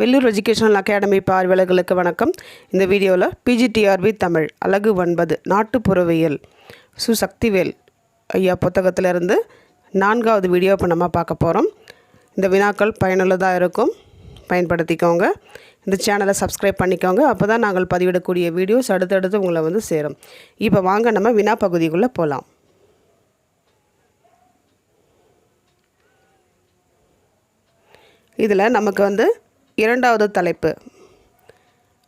Vellur educational academy பார்வையாளர்களுக்கு வணக்கம். இந்த வீடியோவில் பிஜிடிஆர்பி தமிழ் அழகு ஒன்பது நாட்டுப்புறவியல் சு சக்திவேல் ஐயா புத்தகத்திலிருந்து நான்காவது வீடியோ இப்போ நம்ம பார்க்க போகிறோம் இந்த வினாக்கள் பயனுள்ளதாக இருக்கும். பயன்படுத்திக்கோங்க. இந்த சேனலை சப்ஸ்கிரைப் பண்ணிக்கோங்க. அப்போ தான் நாங்கள் பதிவிடக்கூடிய வீடியோஸ் அடுத்தடுத்து உங்களை வந்து சேரும். இப்போ வாங்க நம்ம வினா பகுதிக்குள்ளே போகலாம் இதில் நமக்கு வந்து இரண்டாவது தலைப்பு.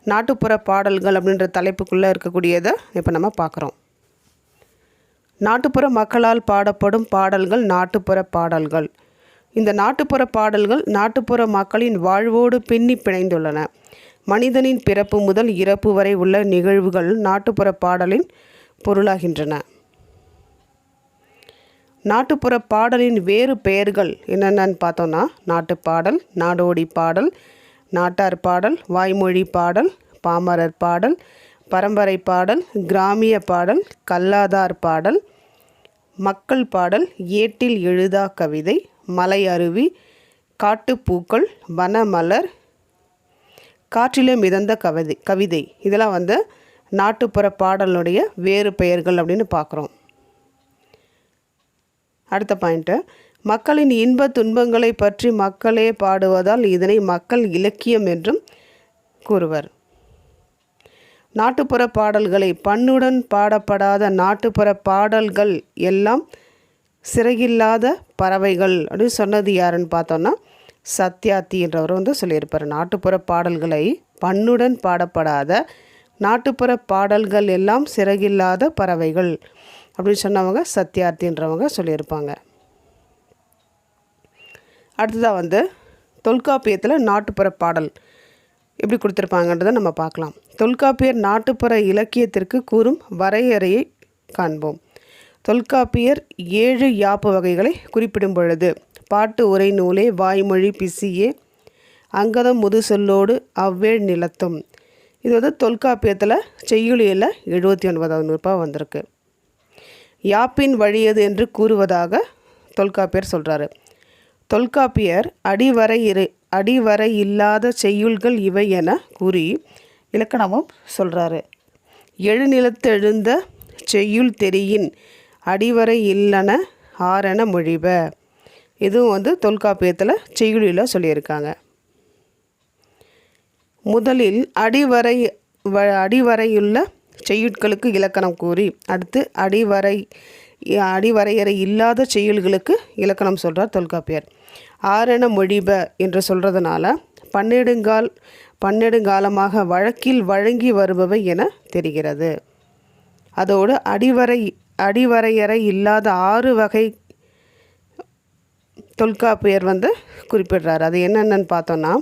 நாட்டுப்புற பாடல்கள் அப்படின்ற தலைப்புக்குள்ளே இருக்கக்கூடியதை இப்போ நம்ம பார்க்குறோம். நாட்டுப்புற மக்களால் பாடப்படும் பாடல்கள் நாட்டுப்புற பாடல்கள். இந்த நாட்டுப்புற பாடல்கள் நாட்டுப்புற மக்களின் வாழ்வோடு பின்னி பிணைந்துள்ளன. மனிதனின் பிறப்பு முதல் இறப்பு வரை உள்ள நிகழ்வுகள் நாட்டுப்புற பாடலின் பொருளாகின்றன. நாட்டுப்புற பாடலின் வேறு பெயர்கள் என்னென்னு பார்த்தோன்னா நாட்டுப்பாடல் நாடோடி பாடல் நாட்டார் பாடல் வாய்மொழி பாடல் பாமரர் பாடல் பரம்பரை பாடல் கிராமிய பாடல் கல்லாதார் பாடல் மக்கள் பாடல் ஏட்டில் எழுதா கவிதை மலை அருவி காட்டுப்பூக்கள் வனமலர் காற்றிலே மிதந்த கவிதை கவிதை. இதெல்லாம் வந்து நாட்டுப்புற பாடலுடைய வேறு பெயர்கள் அப்படின்னு பார்க்குறோம். அடுத்த பாயிண்ட்டு. மக்களின் இன்ப துன்பங்களை பற்றி மக்களே பாடுவதால் இதனை மக்கள் இலக்கியம் என்றும் கூறுவர். நாட்டுப்புற பாடல்களை பண்ணுடன் பாடப்படாத நாட்டுப்புற பாடல்கள் எல்லாம் சிறகில்லாத பறவைகள் அப்படின்னு சொன்னது யாருன்னு பார்த்தோன்னா சத்யாத்தின்றவர் வந்து சொல்லியிருப்பார். நாட்டுப்புற பாடல்களை பண்ணுடன் பாடப்படாத நாட்டுப்புற பாடல்கள் எல்லாம் சிறகில்லாத பறவைகள் அப்படின்னு சொன்னவங்க சத்யார்த்தின்றவங்க சொல்லியிருப்பாங்க. அடுத்ததாக வந்து தொல்காப்பியத்தில் நாட்டுப்புற பாடல். எப்படி கொடுத்துருப்பாங்கன்றதை நம்ம பார்க்கலாம். தொல்காப்பியர் நாட்டுப்புற இலக்கியத்திற்கு கூறும் வரையறையை காண்போம். தொல்காப்பியர் ஏழு யாப்பு வகைகளை குறிப்பிடும் பொழுது பாட்டு உரை நூலே வாய்மொழி பிசியே அங்கதம் முது சொல்லோடு அவ்வேழ் நிலத்தும். இது வந்து தொல்காப்பியத்தில் செய்யுளியில் எழுபத்தி ஒன்பதாவது நூறுபா வந்திருக்கு. யாப்பின் வழியது என்று கூறுவதாக தொல்காப்பியர் சொல்கிறாரு தொல்காப்பியர் அடிவரை இரு அடிவரை இல்லாத செய்யுள்கள் இவை என கூறி இலக்கணமும் சொல்கிறாரு எழுநிலத்தெழுந்த செய்யுள் தெரியின் அடிவரை இல்லன ஆறென மொழிப. இதுவும் வந்து தொல்காப்பியத்தில் செய்யுளில் சொல்லியிருக்காங்க. முதலில் அடிவரை வ அடிவரையுள்ள செய்யுட்களுக்கு இலக்கணம் கூறி அடுத்து அடிவரை அடிவரையறை இல்லாத செயல்களுக்கு இலக்கணம் சொல்கிறார் தொல்காப்பியர். ஆரண மொழிப என்று சொல்கிறதுனால பன்னெடுங்கால் பன்னெடுங்காலமாக வழக்கில் வழங்கி வருபவை என தெரிகிறது. அதோடு அடிவரை அடிவரையறை இல்லாத ஆறு வகை தொல்காப்பியர் வந்து குறிப்பிடுறார். அது என்னென்னு பார்த்தோன்னா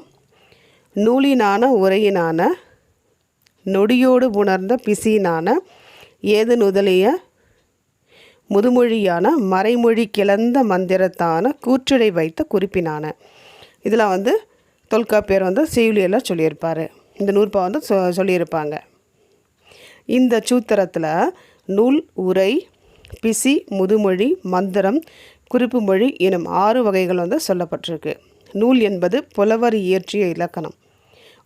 நூலினான உரையினான நொடியோடு உணர்ந்த பிசினான ஏது நுதலிய முதுமொழியான மறைமொழி கிளந்த மந்திரத்தான கூற்றுடை வைத்த குறிப்பினான. இதில் வந்து தொல்காப்பியர் வந்து செய்யுளியெல்லாம் சொல்லியிருப்பார். இந்த நூற்பா வந்து சொ சொல்லியிருப்பாங்க. இந்த சூத்திரத்தில் நூல் உரை பிசி முதுமொழி மந்திரம் குறிப்பு மொழி எனும் ஆறு வகைகள் வந்து சொல்லப்பட்டிருக்கு. நூல் என்பது புலவர் இயற்றிய இலக்கணம்.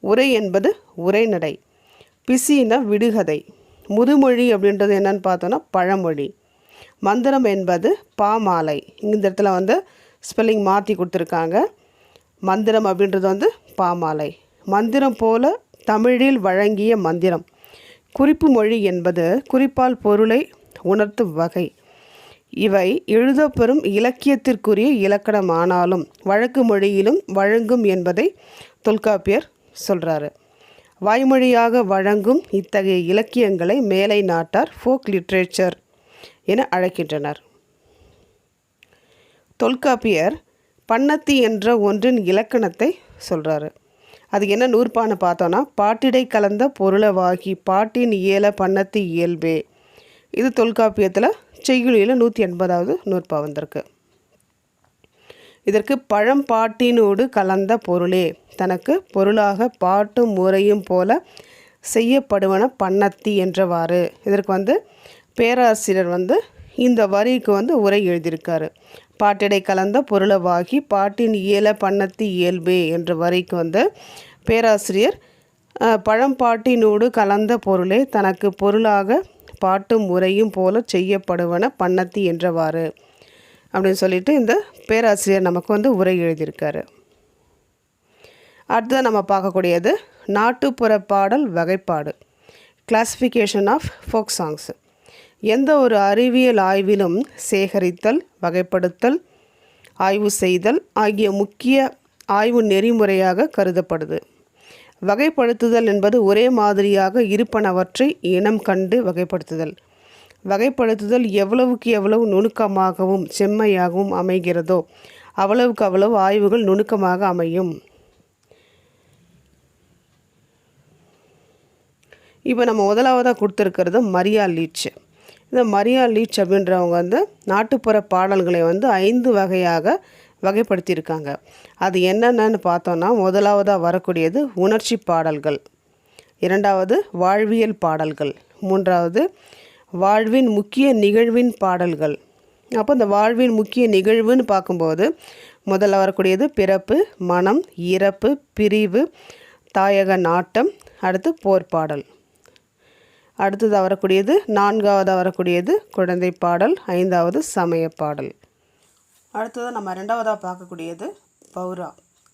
உரை என்பது உரைநடை. பிசின்னா விடுகதை. முதுமொழி அப்படின்றது என்னன்னு பார்த்தோன்னா பழமொழி. மந்திரம் என்பது பாமாலை இந்த இடத்துல வந்து ஸ்பெல்லிங் மாற்றி கொடுத்துருக்காங்க. மந்திரம் அப்படின்றது வந்து பாமாலை மந்திரம் போல தமிழில் வழங்கிய மந்திரம். குறிப்பு மொழி என்பது குறிப்பால் பொருளை உணர்த்தும் வகை. இவை எழுதப்பெறும் இலக்கியத்திற்குரிய இலக்கணமானாலும் வழக்கு மொழியிலும் வழங்கும் என்பதை தொல்காப்பியர் சொல்கிறாரு வாய்மொழியாக வழங்கும் இத்தகைய இலக்கியங்களை மேலை நாட்டார் ஃபோக் லிட்ரேச்சர் என அழைக்கின்றனர். தொல்காப்பியர் பண்ணத்தி என்ற ஒன்றின் இலக்கணத்தை சொல்கிறாரு அது என்ன நூற்பான்னு பார்த்தோன்னா பாட்டிடை கலந்த பொருளவாகி பாட்டின் இயல பண்ணத்தி இயல்பே. இது தொல்காப்பியத்தில் செய்யுளியில் நூற்றி எண்பதாவது நூற்பா வந்திருக்கு. இதற்கு பழம்பாட்டினோடு கலந்த பொருளே. தனக்கு பொருளாக பாட்டும் முறையும் போல செய்யப்படுவன பண்ணத்தி என்றவாறு. இதற்கு வந்து பேராசிரியர் வந்து இந்த வரிக்கு வந்து உரை எழுதியிருக்காரு. பாட்டிடை கலந்த பொருளவாகி பாட்டின் இயல பண்ணத்தி இயல்பே என்ற வரிக்கு வந்து பேராசிரியர் பழம்பாட்டினோடு கலந்த பொருளே தனக்கு பொருளாக பாட்டும் உரையும் போல செய்யப்படுவன பண்ணத்தி என்றவாறு. அப்படின்னு சொல்லிட்டு இந்த பேராசிரியர் நமக்கு வந்து உரை எழுதியிருக்காரு. அடுத்தது நம்ம பார்க்கக்கூடியது நாட்டுப்புற பாடல் வகைப்பாடு கிளாசிஃபிகேஷன் ஆஃப் ஃபோக் சாங்ஸு எந்த ஒரு அறிவியல் ஆய்விலும் சேகரித்தல் வகைப்படுத்தல் ஆய்வு செய்தல் ஆகிய முக்கிய ஆய்வு நெறிமுறையாக கருதப்படுது. வகைப்படுத்துதல் என்பது ஒரே மாதிரியாக இருப்பனவற்றை இனம் கண்டு வகைப்படுத்துதல். வகைப்படுத்துதல் எவ்வளவுக்கு எவ்வளவு நுணுக்கமாகவும் செம்மையாகவும் அமைகிறதோ அவ்வளவுக்கு அவ்வளவு ஆய்வுகள் நுணுக்கமாக அமையும். இப்போ நம்ம முதலாவதாக கொடுத்துருக்கிறது மரியா லீச்சு இந்த மரியா லீச் அப்படின்றவங்க வந்து நாட்டுப்புற பாடல்களை வந்து ஐந்து வகையாக வகைப்படுத்தியிருக்காங்க. அது என்னென்னு பார்த்தோன்னா முதலாவதாக வரக்கூடியது உணர்ச்சி பாடல்கள். இரண்டாவது வாழ்வியல் பாடல்கள். மூன்றாவது வாழ்வின் முக்கிய நிகழ்வின் பாடல்கள். அப்போ இந்த வாழ்வின் முக்கிய நிகழ்வுன்னு பார்க்கும்போது முதல்ல வரக்கூடியது பிறப்பு மனம் இறப்பு பிரிவு தாயக நாட்டம் அடுத்து போர் அடுத்தது வரக்கூடியது நான்காவதாக வரக்கூடியது குழந்தை பாடல் ஐந்தாவது சமய பாடல். அடுத்தது நம்ம ரெண்டாவதாக பார்க்கக்கூடியது பௌரா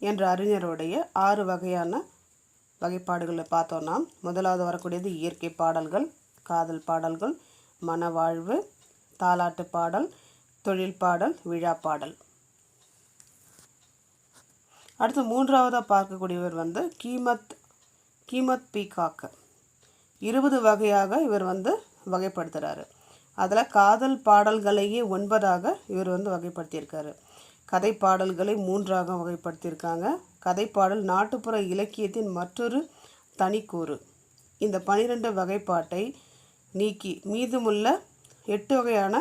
என்ற அறிஞருடைய ஆறு வகையான வகைப்பாடுகளை பார்த்தோன்னா முதலாவது வரக்கூடியது இயற்கை பாடல்கள் காதல் பாடல்கள் மனவாழ்வு தாலாட்டு பாடல் தொழில் பாடல் விழா பாடல். அடுத்து மூன்றாவதாக பார்க்கக்கூடியவர் வந்து கீமத் கீமத் பீகாக்கு. இருபது வகையாக இவர் வந்து வகைப்படுத்துகிறாரு அதில் காதல் பாடல்களையே ஒன்பதாக இவர் வந்து வகைப்படுத்தியிருக்காரு. கதை பாடல்களை மூன்றாக வகைப்படுத்தியிருக்காங்க. கதை பாடல் நாட்டுப்புற இலக்கியத்தின் மற்றொரு தனிக்கூறு. இந்த பனிரெண்டு வகைப்பாட்டை நீக்கி மீதமுள்ள எட்டு வகையான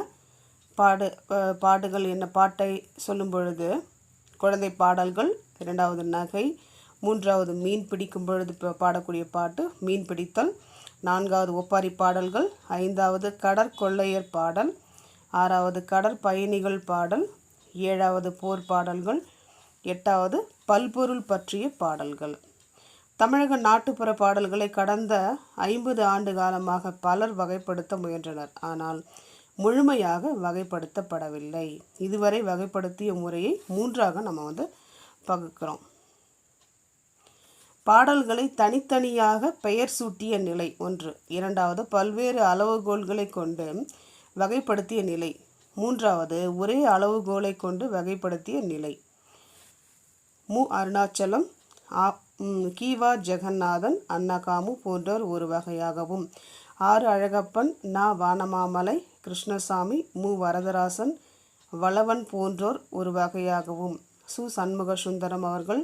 பாடு பாடுகள் என்ன பாட்டை சொல்லும் பொழுது குழந்தை பாடல்கள் இரண்டாவது நகை மூன்றாவது மீன் பிடிக்கும் பொழுது பாடக்கூடிய பாட்டு மீன் பிடித்தல் நான்காவது ஒப்பாரி பாடல்கள் ஐந்தாவது கடற்கொள்ளையர் பாடல் ஆறாவது கடற்பயணிகள் பாடல் ஏழாவது போர் பாடல்கள் எட்டாவது பல்பொருள் பற்றிய பாடல்கள். தமிழக நாட்டுப்புற பாடல்களை கடந்த ஐம்பது ஆண்டு காலமாக பலர் வகைப்படுத்த முயன்றனர். ஆனால் முழுமையாக வகைப்படுத்தப்படவில்லை. இதுவரை வகைப்படுத்திய முறையை மூன்றாக நம்ம வந்து பகுக்கிறோம். பாடல்களை தனித்தனியாக பெயர் சூட்டிய நிலை ஒன்று. இரண்டாவது பல்வேறு அளவுகோல்களை கொண்டு வகைப்படுத்திய நிலை. மூன்றாவது ஒரே அளவுகோலை கொண்டு வகைப்படுத்திய நிலை. மு. அருணாச்சலம் ஆ கீவா ஜெகநாதன் அன்னகாமு போன்றோர் ஒரு வகையாகவும். ஆறு அழகப்பன் நா. வானமாமலை கிருஷ்ணசாமி மு. வரதராசன் வளவன் போன்றோர் ஒரு வகையாகவும். சு. சண்முக சுந்தரம் அவர்கள்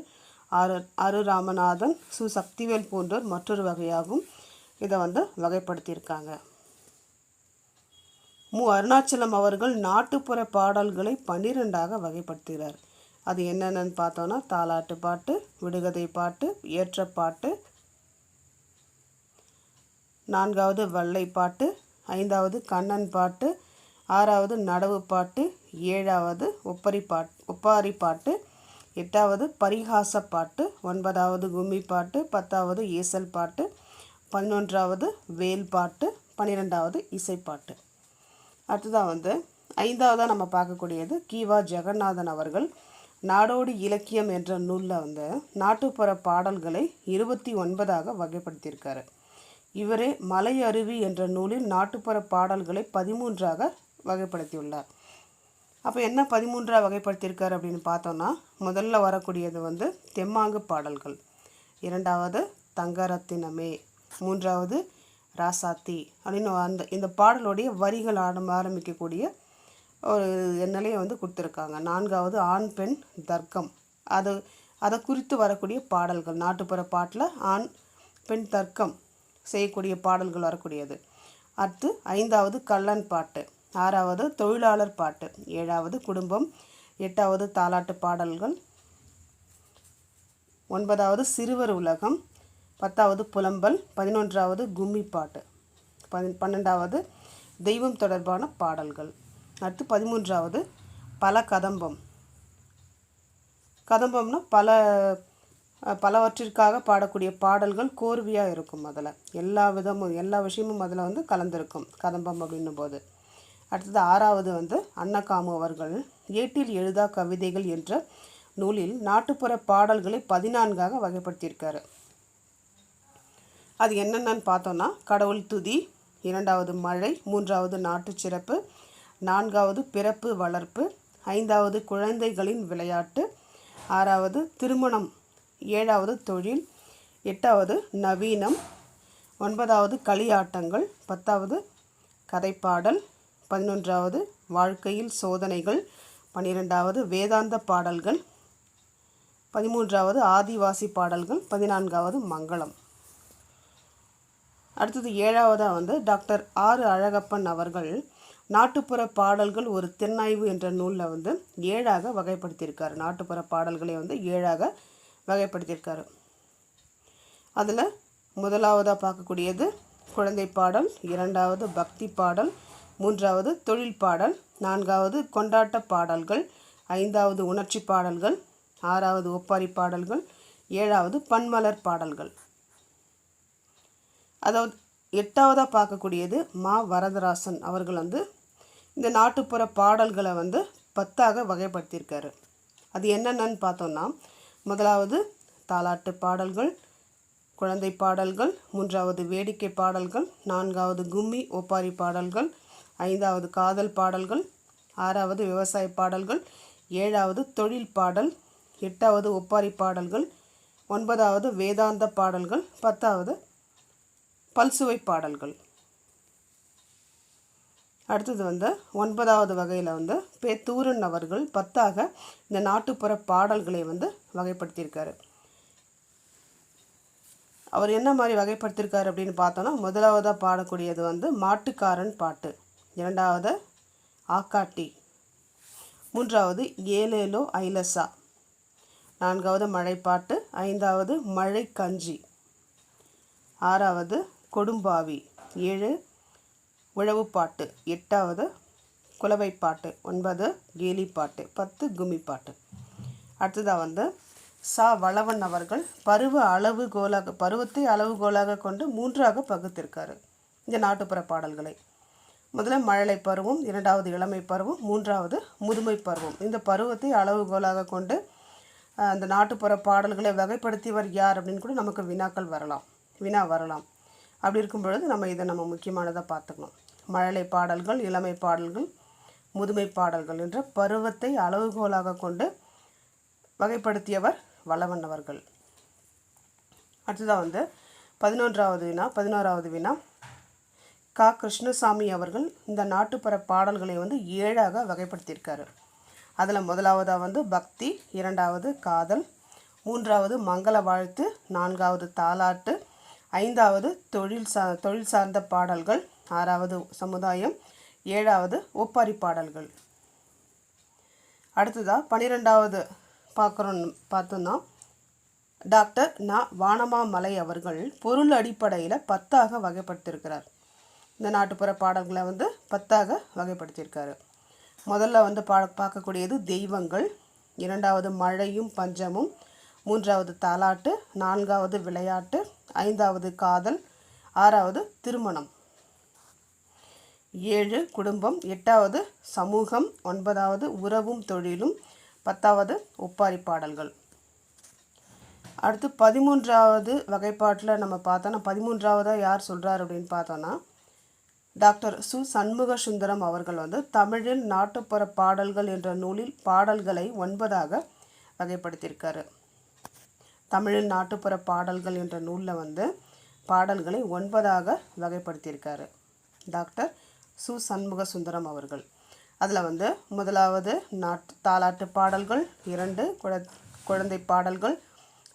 ஆறு அரு ராமநாதன் சு சக்திவேல் போன்றோர் மற்றொரு வகையாகும் இதை வந்து வகைப்படுத்தியிருக்காங்க. மு. அருணாச்சலம் அவர்கள் நாட்டுப்புற பாடல்களை பன்னிரெண்டாக வகைப்படுத்துகிறார். அது என்னென்னு பார்த்தோன்னா தாலாட்டு பாட்டு விடுகதை பாட்டு ஏற்றப்பாட்டு நான்காவது வெள்ளை பாட்டு ஐந்தாவது கண்ணன் பாட்டு ஆறாவது நடவு பாட்டு ஏழாவது ஒப்பரி பாட் ஒப்பாரி பாட்டு எட்டாவது பரிகாச பாட்டு ஒன்பதாவது கும்மி பாட்டு பத்தாவது ஈசல் பாட்டு பதினொன்றாவது வேல் பாட்டு பன்னிரெண்டாவது இசைப்பாட்டு. அடுத்ததாக வந்து ஐந்தாவதாக நம்ம பார்க்கக்கூடியது கீவா ஜெகநாதன் அவர்கள் நாடோடி இலக்கியம் என்ற நூலில் வந்து நாட்டுப்புற பாடல்களை இருபத்தி ஒன்பதாக வகைப்படுத்தியிருக்காரு. இவரே மலை அருவி என்ற நூலில் நாட்டுப்புற பாடல்களை பதிமூன்றாக வகைப்படுத்தியுள்ளார். அப்போ என்ன பதிமூன்றாக வகைப்படுத்தியிருக்காரு அப்படின்னு பார்த்தோன்னா முதல்ல வரக்கூடியது வந்து தெம்மாங்கு பாடல்கள். இரண்டாவது தங்கரத்தினமே. மூன்றாவது ராசாத்தி அப்படின்னு அந்த இந்த பாடலுடைய வரிகள் ஆடம் ஆரம்பிக்கக்கூடிய ஒரு நிலையை வந்து கொடுத்துருக்காங்க. நான்காவது ஆண் பெண் தர்க்கம். அது அதை குறித்து வரக்கூடிய பாடல்கள். நாட்டுப்புற பாட்டில் ஆண் பெண் தர்க்கம் செய்யக்கூடிய பாடல்கள் வரக்கூடியது. அடுத்து ஐந்தாவது கள்ளன் பாட்டு. ஆறாவது தொழிலாளர் பாட்டு ஏழாவது குடும்பம் எட்டாவது தாலாட்டு பாடல்கள் ஒன்பதாவது சிறுவர் உலகம் பத்தாவது புலம்பல் பதினொன்றாவது கும்மி பாட்டு பதி பன்னெண்டாவது தெய்வம் தொடர்பான பாடல்கள் அடுத்து பதிமூன்றாவது பல கதம்பம். கதம்பம்னா பல பலவற்றிற்காக பாடக்கூடிய பாடல்கள் கோர்வையாக இருக்கும் அதில். எல்லா விதமும் எல்லா விஷயமும் அதில் வந்து கலந்திருக்கும். கதம்பம் அப்படின்னும் போது அடுத்தது ஆறாவது வந்து அன்னகாமு அவர்கள் ஏட்டில் எழுதா கவிதைகள் என்ற நூலில் நாட்டுப்புற பாடல்களை பதினான்காக வகைப்படுத்தியிருக்காரு. அது என்னென்னு பார்த்தோன்னா கடவுள் துதி இரண்டாவது மழை மூன்றாவது நாட்டுச் சிறப்பு நான்காவது பிறப்பு வளர்ப்பு ஐந்தாவது குழந்தைகளின் விளையாட்டு ஆறாவது திருமணம் ஏழாவது தொழில் எட்டாவது நவீனம் ஒன்பதாவது களியாட்டங்கள் பத்தாவது கதைப்பாடல் பதினொன்றாவது வாழ்க்கையில் சோதனைகள் பன்னிரெண்டாவது வேதாந்த பாடல்கள் பதிமூன்றாவது ஆதிவாசி பாடல்கள் பதினான்காவது மங்களம். அடுத்தது ஏழாவதாக வந்து டாக்டர் ஆர் அழகப்பன் அவர்கள் நாட்டுப்புற பாடல்கள் ஒரு திறனாய்வு என்ற நூலில் வந்து ஏழாக வகைப்படுத்தியிருக்காரு. நாட்டுப்புற பாடல்களை வந்து ஏழாக வகைப்படுத்தியிருக்காரு. அதில் முதலாவதாக பார்க்கக்கூடியது குழந்தை பாடல் இரண்டாவது பக்தி பாடல் மூன்றாவது தொழில் பாடல் நான்காவது கொண்டாட்ட பாடல்கள் ஐந்தாவது உணர்ச்சி பாடல்கள் ஆறாவது ஒப்பாரி பாடல்கள் ஏழாவது பன்மலர் பாடல்கள். அதாவது எட்டாவதாக பார்க்கக்கூடியது மா வரதராசன் அவர்கள் வந்து இந்த நாட்டுப்புற பாடல்களை வந்து பத்தாக வகைப்படுத்தியிருக்காரு. அது என்னென்னு பார்த்தோம்னா முதலாவது தாலாட்டு பாடல்கள் குழந்தை பாடல்கள் மூன்றாவது வேடிக்கை பாடல்கள் நான்காவது கும்மி ஒப்பாரி பாடல்கள் ஐந்தாவது காதல் பாடல்கள் ஆறாவது விவசாய பாடல்கள் ஏழாவது தொழில் பாடல் எட்டாவது ஒப்பாரி பாடல்கள் ஒன்பதாவது வேதாந்த பாடல்கள் பத்தாவது பல்சுவை பாடல்கள். அடுத்தது வந்து ஒன்பதாவது வகையில் வந்து பேத்தூரன் அவர்கள் பத்தாக இந்த நாட்டுப்புற பாடல்களை வந்து வகைப்படுத்தியிருக்காரு. அவர் என்ன மாதிரி வகைப்படுத்தியிருக்காரு அப்படின்னு பார்த்தோன்னா முதலாவதாக பாடக்கூடியது வந்து மாட்டுக்காரன் பாட்டு. இரண்டாவது ஆக்காட்டி. மூன்றாவது ஏலேலோ ஐலசா. நான்காவது மழைப்பாட்டு. ஐந்தாவது மழை கஞ்சி ஆறாவது கொடும்பாவி. ஏழு உழவுப்பாட்டு. எட்டாவது குலவைப்பாட்டு. ஒன்பது கேலிப்பாட்டு. பத்து கும்மிப்பாட்டு. அடுத்ததாக வந்து சா வளவன் அவர்கள் பருவ அளவுகோலாக பருவத்தை அளவுகோலாக கொண்டு மூன்றாக பகுத்திருக்காரு. இந்த நாட்டுப்புற பாடல்களை. முதல்ல மழலை பருவம் இரண்டாவது இளமை பருவம் மூன்றாவது முதுமை பருவம். இந்த பருவத்தை அளவுகோலாக கொண்டு அந்த நாட்டுப்புற பாடல்களை வகைப்படுத்தியவர் யார் அப்படின்னு கூட நமக்கு வினாக்கள் வரலாம். வினா வரலாம். அப்படி இருக்கும் பொழுது நம்ம இதை நம்ம முக்கியமானதாக பார்த்துக்கணும். மழலை பாடல்கள் இளமை பாடல்கள் முதுமை பாடல்கள் என்ற பருவத்தை அளவுகோலாக கொண்டு வகைப்படுத்தியவர் வளவன் அவர்கள். அடுத்ததாக வந்து பதினொன்றாவது வினா பதினோராவது வினா. கா. கிருஷ்ணசாமி அவர்கள் இந்த நாட்டுப்புற பாடல்களை வந்து ஏழாக வகைப்படுத்தியிருக்காரு. அதில் முதலாவதாக வந்து பக்தி இரண்டாவது காதல் மூன்றாவது மங்கள வாழ்த்து நான்காவது தாலாட்டு ஐந்தாவது தொழில் சா தொழில் சார்ந்த பாடல்கள் ஆறாவது சமுதாயம் ஏழாவது ஒப்பாரி பாடல்கள். அடுத்ததாக பன்னிரெண்டாவது பார்க்குறோம் பார்த்தோன்னா டாக்டர் நா. வானமாமலை அவர்கள் பொருள் அடிப்படையில் பத்தாக வகைப்படுத்தியிருக்கிறார். இந்த நாட்டுப்புற பாடல்களை வந்து பத்தாக வகைப்படுத்தியிருக்காரு. முதல்ல வந்து பா பார்க்கக்கூடியது தெய்வங்கள் இரண்டாவது மழையும் பஞ்சமும் மூன்றாவது தாலாட்டு நான்காவது விளையாட்டு ஐந்தாவது காதல் ஆறாவது திருமணம். ஏழு குடும்பம் எட்டாவது சமூகம் ஒன்பதாவது உறவும் தொழிலும் பத்தாவது ஒப்பாரி பாடல்கள். அடுத்து பதிமூன்றாவது வகைப்பாட்டில் நம்ம பார்த்தோன்னா பதிமூன்றாவதாக யார் சொல்கிறார் அப்படின்னு பார்த்தோன்னா டாக்டர் சு. சண்முக சுந்தரம் அவர்கள் வந்து தமிழில் நாட்டுப்புற பாடல்கள் என்ற நூலில் பாடல்களை ஒன்பதாக வகைப்படுத்தியிருக்காரு. தமிழில் நாட்டுப்புற பாடல்கள் என்ற நூலில் வந்து பாடல்களை ஒன்பதாக வகைப்படுத்தியிருக்காரு. டாக்டர் சு. சண்முக சுந்தரம் அவர்கள். அதில் வந்து முதலாவது நாட்டு தாலாட்டு பாடல்கள் இரண்டு குழ குழந்தை பாடல்கள்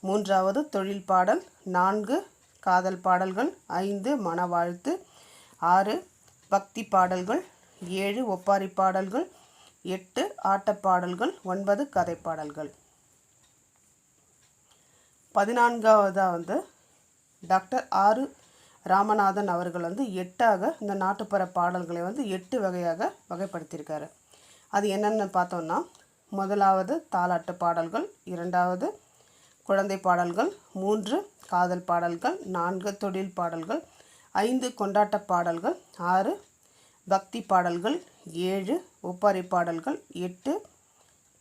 மூன்றாவது தொழில் பாடல் நான்கு காதல் பாடல்கள் ஐந்து மனவாழ்த்து ஆறு பக்தி பாடல்கள் ஏழு ஒப்பாரி பாடல்கள் எட்டு ஆட்டப்பாடல்கள் ஒன்பது கதை பாடல்கள் பதினான்காவதாக வந்து டாக்டர் ஆறு ராமநாதன் அவர்கள் வந்து எட்டாக இந்த நாட்டுப்புற பாடல்களை வந்து எட்டு வகையாக வகைப்படுத்தியிருக்காரு. அது என்னென்னு பார்த்தோம்னா முதலாவது தாலாட்டு பாடல்கள் இரண்டாவது குழந்தை பாடல்கள் மூன்று காதல் பாடல்கள் நான்கு தொழில் பாடல்கள் ஐந்து கொண்டாட்ட பாடல்கள் ஆறு பக்தி பாடல்கள் ஏழு ஒப்பாரி பாடல்கள் எட்டு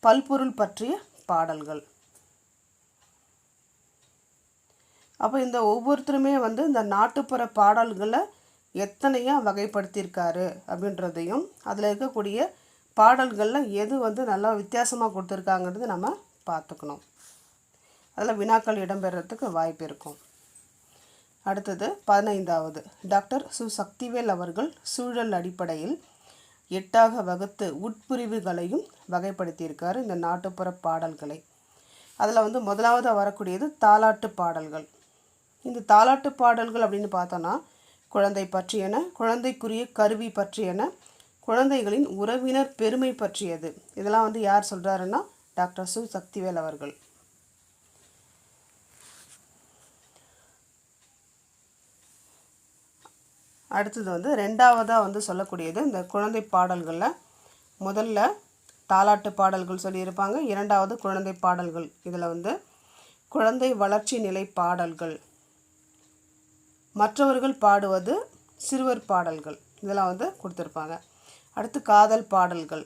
பல்பொருள் பற்றிய பாடல்கள். அப்போ இந்த ஒவ்வொருத்தருமே வந்து இந்த நாட்டுப்புற பாடல்களை எத்தனையாக வகைப்படுத்தியிருக்காரு அப்படின்றதையும் அதில் இருக்கக்கூடிய பாடல்களில் எது வந்து நல்லா வித்தியாசமாக கொடுத்துருக்காங்கிறது நம்ம பார்த்துக்கணும். அதில் வினாக்கள் இடம்பெறத்துக்கு வாய்ப்பு இருக்கும். அடுத்தது பதினைந்தாவது. டாக்டர் சு சக்திவேல் அவர்கள் சூழல் அடிப்படையில் எட்டாக வகுத்து உட்பிரிவுகளையும் வகைப்படுத்தியிருக்காரு. இந்த நாட்டுப்புற பாடல்களை. அதில் வந்து முதலாவது வரக்கூடியது தாலாட்டு பாடல்கள். இந்த தாலாட்டு பாடல்கள் அப்படின்னு பார்த்தோன்னா குழந்தை பற்றியன குழந்தைக்குரிய கருவி பற்றியன குழந்தைகளின் உறவினர் பெருமை பற்றியது. இதெல்லாம் வந்து யார் சொல்கிறாருன்னா டாக்டர் சு சக்திவேல் அவர்கள். அடுத்தது வந்து ரெண்டாவதாக வந்து சொல்லக்கூடியது இந்த குழந்தை பாடல்களில் முதல்ல தாலாட்டு பாடல்கள் சொல்லியிருப்பாங்க இரண்டாவது குழந்தை பாடல்கள். இதில் வந்து குழந்தை வளர்ச்சி நிலை பாடல்கள். மற்றவர்கள் பாடுவது சிறுவர் பாடல்கள். இதெல்லாம் வந்து கொடுத்துருப்பாங்க. அடுத்து காதல் பாடல்கள்.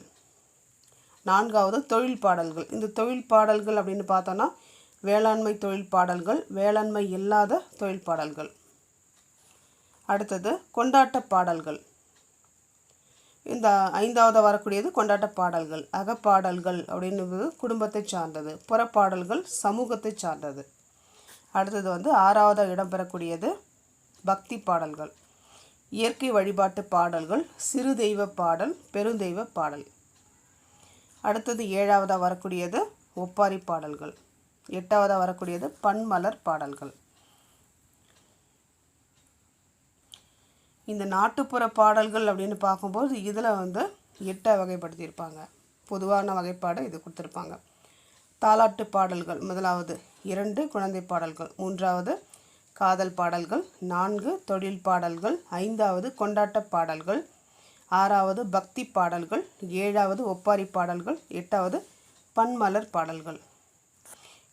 நான்காவது தொழில் பாடல்கள். இந்த தொழில் பாடல்கள் அப்படின்னு பார்த்தோன்னா வேளாண்மை தொழில் பாடல்கள் வேளாண்மை இல்லாத தொழில் பாடல்கள். அடுத்தது கொண்டாட்ட பாடல்கள். இந்த ஐந்தாவது வரக்கூடியது கொண்டாட்ட பாடல்கள். அகப்பாடல்கள் அப்படின்னுவது குடும்பத்தை சார்ந்தது. புறப்பாடல்கள் சமூகத்தை சார்ந்தது. அடுத்தது வந்து ஆறாவது இடம்பெறக்கூடியது பக்தி பாடல்கள். இயற்கை வழிபாட்டு பாடல்கள் சிறு தெய்வ பாடல் பெருந்தெய்வ பாடல். அடுத்தது ஏழாவதாக வரக்கூடியது ஒப்பாரி பாடல்கள். எட்டாவதாக வரக்கூடியது பன்மலர் பாடல்கள். இந்த நாட்டுப்புற பாடல்கள் அப்படின்னு பார்க்கும்போது இதில் வந்து எட்டை வகைப்படுத்தியிருப்பாங்க. பொதுவான வகைப்பாடு இது கொடுத்துருப்பாங்க. தாலாட்டு பாடல்கள் முதலாவது இரண்டு குழந்தை பாடல்கள் மூன்றாவது காதல் பாடல்கள் நான்கு தொழில் பாடல்கள் ஐந்தாவது கொண்டாட்ட பாடல்கள் ஆறாவது பக்தி பாடல்கள் ஏழாவது ஒப்பாரி பாடல்கள் எட்டாவது பன்மலர் பாடல்கள்.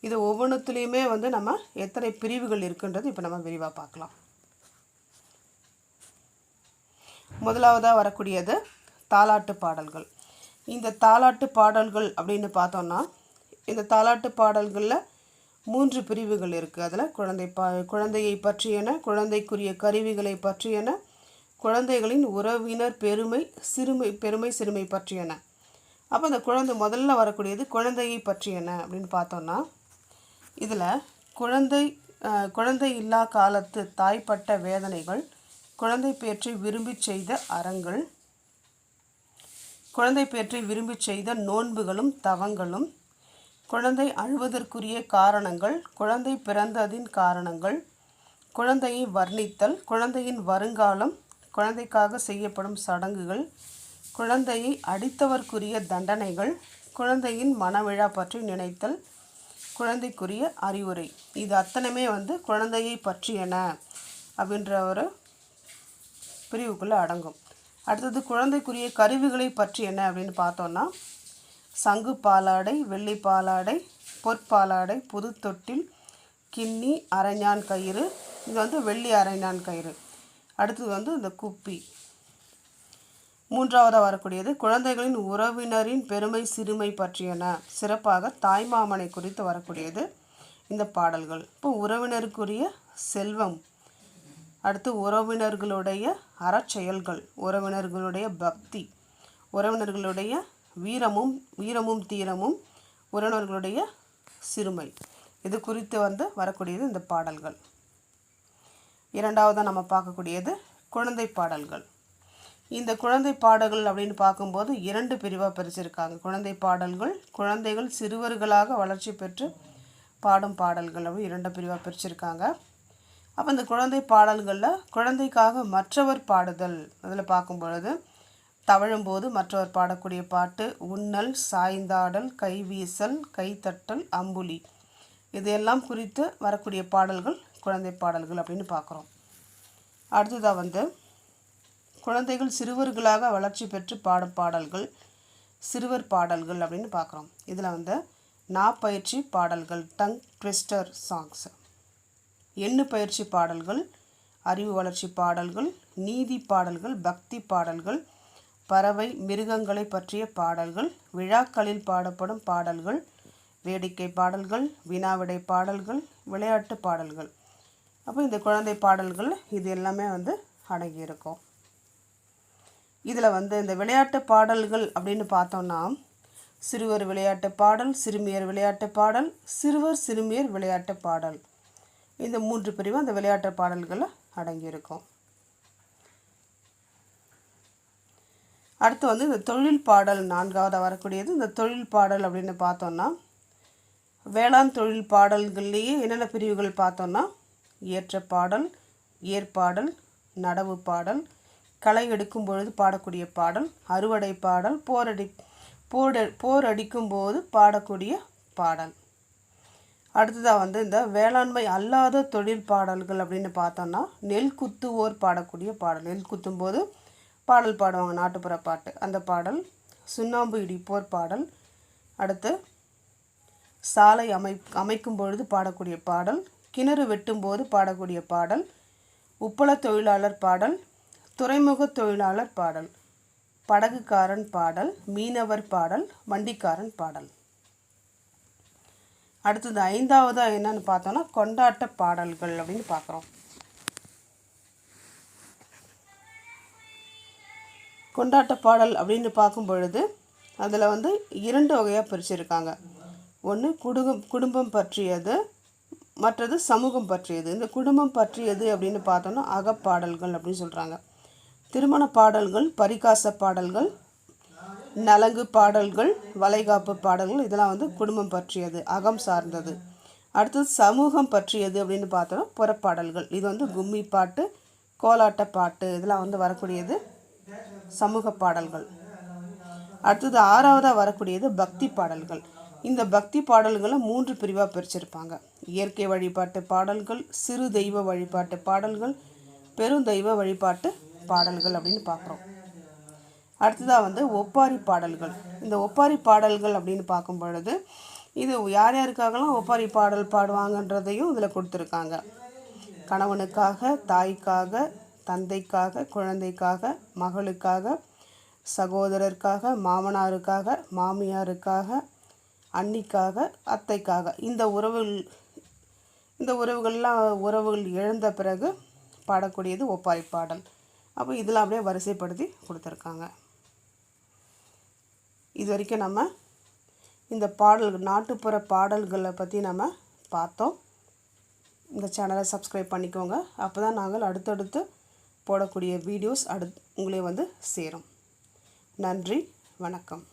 இது ஒவ்வொன்றுத்துலேயுமே வந்து நம்ம எத்தனை பிரிவுகள் இருக்குன்றது இப்போ நம்ம விரிவாக பார்க்கலாம். முதலாவதாக வரக்கூடியது தாலாட்டு பாடல்கள். இந்த தாலாட்டு பாடல்கள் அப்படின்னு பார்த்தோன்னா இந்த தாலாட்டு பாடல்களில் மூன்று பிரிவுகள் இருக்குது அதில் குழந்தை பா குழந்தையை பற்றியன குழந்தைக்குரிய கருவிகளை பற்றியன குழந்தைகளின் உறவினர் பெருமை சிறுமை பெருமை சிறுமை பற்றியன. அப்போ அந்த குழந்தை முதல்ல வரக்கூடியது குழந்தையை பற்றியன அப்படின்னு பார்த்தோன்னா இதில் குழந்தை குழந்தை இல்லா காலத்து தாய்ப்பட்ட வேதனைகள் குழந்தை பேற்றை விரும்பி செய்த அறங்கள் குழந்தை பேற்றை விரும்பி செய்த நோன்புகளும் தவங்களும் குழந்தை அழுவதற்குரிய காரணங்கள் குழந்தை பிறந்ததின் காரணங்கள் குழந்தையை வர்ணித்தல் குழந்தையின் வருங்காலம் குழந்தைக்காக செய்யப்படும் சடங்குகள் குழந்தையை அடித்தவர்க்குரிய தண்டனைகள் குழந்தையின் மனவிழா பற்றி நினைத்தல் குழந்தைக்குரிய அறிவுரை. இது அத்தனையுமே வந்து குழந்தையை பற்றியன அப்படின்ற ஒரு பிரிவுக்குள்ளே அடங்கும். அடுத்தது குழந்தைக்குரிய கருவிகளை பற்றி என்ன அப்படின்னு பார்த்தோன்னா சங்கு பாலாடை வெள்ளி பாலாடை பொற்பாலாடை புது தொட்டில் கிண்ணி அரைஞான் கயிறு. இது வந்து வெள்ளி அரைஞான் கயிறு. அடுத்தது வந்து இந்த குப்பி. மூன்றாவதாக வரக்கூடியது குழந்தைகளின் உறவினரின் பெருமை சிறுமை பற்றியன சிறப்பாக தாய்மாமனை குறித்து வரக்கூடியது இந்த பாடல்கள். இப்போ உறவினருக்குரிய செல்வம் அடுத்து உறவினர்களுடைய அறச்செயல்கள் உறவினர்களுடைய பக்தி உறவினர்களுடைய வீரமும் வீரமும் தீரமும் உறவினர்களுடைய சிறுமை. இது குறித்து வந்து வரக்கூடியது இந்த பாடல்கள். இரண்டாவதாக நம்ம பார்க்கக்கூடியது குழந்தை பாடல்கள். இந்த குழந்தை பாடல்கள் அப்படின்னு பார்க்கும்போது இரண்டு பிரிவாக பிரிச்சிருக்காங்க. குழந்தை பாடல்கள் குழந்தைகள் சிறுவர்களாக வளர்ச்சி பெற்று பாடும் பாடல்கள் அப்படின்னு இரண்டு பிரிவாக பிரிச்சிருக்காங்க. அப்போ இந்த குழந்தை பாடல்களில் குழந்தைக்காக மற்றவர் பாடுதல் அதில் பார்க்கும் பொழுது தவழும்போது மற்றவர் பாடக்கூடிய பாட்டு உண்ணல் சாய்ந்தாடல் கைவீசல் கைத்தட்டல் அம்புலி. இதையெல்லாம் குறித்து வரக்கூடிய பாடல்கள் குழந்தை பாடல்கள் அப்படின்னு பார்க்குறோம். அடுத்ததாக வந்து குழந்தைகள் சிறுவர்களாக வளர்ச்சி பெற்று பாடும் பாடல்கள் சிறுவர் பாடல்கள் அப்படின்னு பார்க்குறோம். இதில் வந்து நாப்பயிற்சி பாடல்கள் டங் ட்விஸ்டர் சாங்ஸ். எண்ணு பயிற்சி பாடல்கள் அறிவு வளர்ச்சி பாடல்கள் நீதி பாடல்கள் பக்தி பாடல்கள் பறவை மிருகங்களை பற்றிய பாடல்கள் விழாக்களில் பாடப்படும் பாடல்கள் வேடிக்கை பாடல்கள் வினாவிடை பாடல்கள் விளையாட்டு பாடல்கள். அப்போ இந்த குழந்தை பாடல்கள் இது எல்லாமே வந்து அடங்கியிருக்கும். இதில் வந்து இந்த விளையாட்டு பாடல்கள் அப்படின்னு பார்த்தோம்னா சிறுவர் விளையாட்டு பாடல் சிறுமியர் விளையாட்டு பாடல் சிறுவர் சிறுமியர் விளையாட்டு பாடல். இந்த மூன்று பிரிவு அந்த விளையாட்டு பாடல்களில் அடங்கியிருக்கும். அடுத்து வந்து இந்த தொழில் பாடல் நான்காவதாக வரக்கூடியது. இந்த தொழில் பாடல் அப்படின்னு பார்த்தோன்னா வேளாண் தொழில் பாடல்கள்லேயே என்னென்ன பிரிவுகள் பார்த்தோன்னா ஏற்ற பாடல் ஏற்பாடல் நடவு பாடல் களை எடுக்கும் பொழுது பாடக்கூடிய பாடல் அறுவடை பாடல் போரடி போட போர் அடிக்கும்போது பாடக்கூடிய பாடல். அடுத்ததாக வந்து இந்த வேளாண்மை அல்லாத தொழில் பாடல்கள் அப்படின்னு பார்த்தோன்னா நெல் குத்துவோர் பாடக்கூடிய பாடல். நெல் குத்தும்போது பாடல் பாடுவாங்க நாட்டுப்புற பாட்டு. அந்த பாடல் சுண்ணாம்பு இடிப்போர் பாடல். அடுத்து சாலை அமை அமைக்கும் பொழுது பாடக்கூடிய பாடல். கிணறு வெட்டும்போது பாடக்கூடிய பாடல். உப்பள தொழிலாளர் பாடல். துறைமுக தொழிலாளர் பாடல். படகுக்காரன் பாடல். மீனவர் பாடல். வண்டிக்காரன் பாடல். அடுத்தது ஐந்தாவதாக என்னன்னு பார்த்தோன்னா கொண்டாட்ட பாடல்கள் அப்படின்னு பார்க்குறோம். கொண்டாட்ட பாடல் அப்படின்னு பார்க்கும் பொழுது அதில் வந்து இரண்டு வகையாக பிரிச்சிருக்காங்க. ஒன்று குடும்பம் குடும்பம் பற்றியது மற்றது சமூகம் பற்றியது. இந்த குடும்பம் பற்றியது அப்படின்னு பார்த்தோன்னா அகப்பாடல்கள் அப்படின்னு சொல்கிறாங்க திருமண பாடல்கள் பரிகாச பாடல்கள் நலங்கு பாடல்கள் வளைகாப்பு பாடல்கள் இதெல்லாம் வந்து குடும்பம் பற்றியது அகம் சார்ந்தது. அடுத்தது சமூகம் பற்றியது அப்படின்னு பார்த்தோம் புறப்பாடல்கள். இது வந்து கும்மி பாட்டு கோலாட்ட பாட்டு இதெல்லாம் வந்து வரக்கூடியது சமூக பாடல்கள். அடுத்தது ஆறாவதாக வரக்கூடியது பக்தி பாடல்கள். இந்த பக்தி பாடல்களை மூன்று பிரிவாக பிரிச்சிருப்பாங்க. இயற்கை வழிபாட்டு பாடல்கள் சிறு தெய்வ வழிபாட்டு பாடல்கள் பெருந்தெய்வ வழிபாட்டு பாடல்கள் அப்படின்னு பார்க்குறோம். அடுத்ததாக வந்து ஒப்பாரி பாடல்கள். இந்த ஒப்பாரி பாடல்கள் அப்படின்னு பார்க்கும் பொழுது இது யார் யாருக்காகலாம் ஒப்பாரி பாடல் பாடுவாங்கன்றதையும் இதில் கொடுத்துருக்காங்க. கணவனுக்காக தாய்க்காக தந்தைக்காக குழந்தைக்காக மகளுக்காக சகோதரருக்காக மாமனாருக்காக மாமியாருக்காக அன்னிக்காக அத்தைக்காக. இந்த உறவுகள் இந்த உறவுகள்லாம் உறவுகள் இழந்த பிறகு பாடக்கூடியது ஒப்பாரி பாடல். அப்போ இதில் அப்படியே வரிசைப்படுத்தி கொடுத்துருக்காங்க. இது வரைக்கும் நம்ம இந்த பாடல் நாட்டுப்புற பாடல்களை பற்றி நம்ம பார்த்தோம். இந்த சேனலை சப்ஸ்கிரைப் பண்ணிக்கோங்க. அப்போ தான் நாங்கள் அடுத்தடுத்து போடக்கூடிய வீடியோஸ் அடு உங்களே வந்து சேரும். நன்றி வணக்கம்.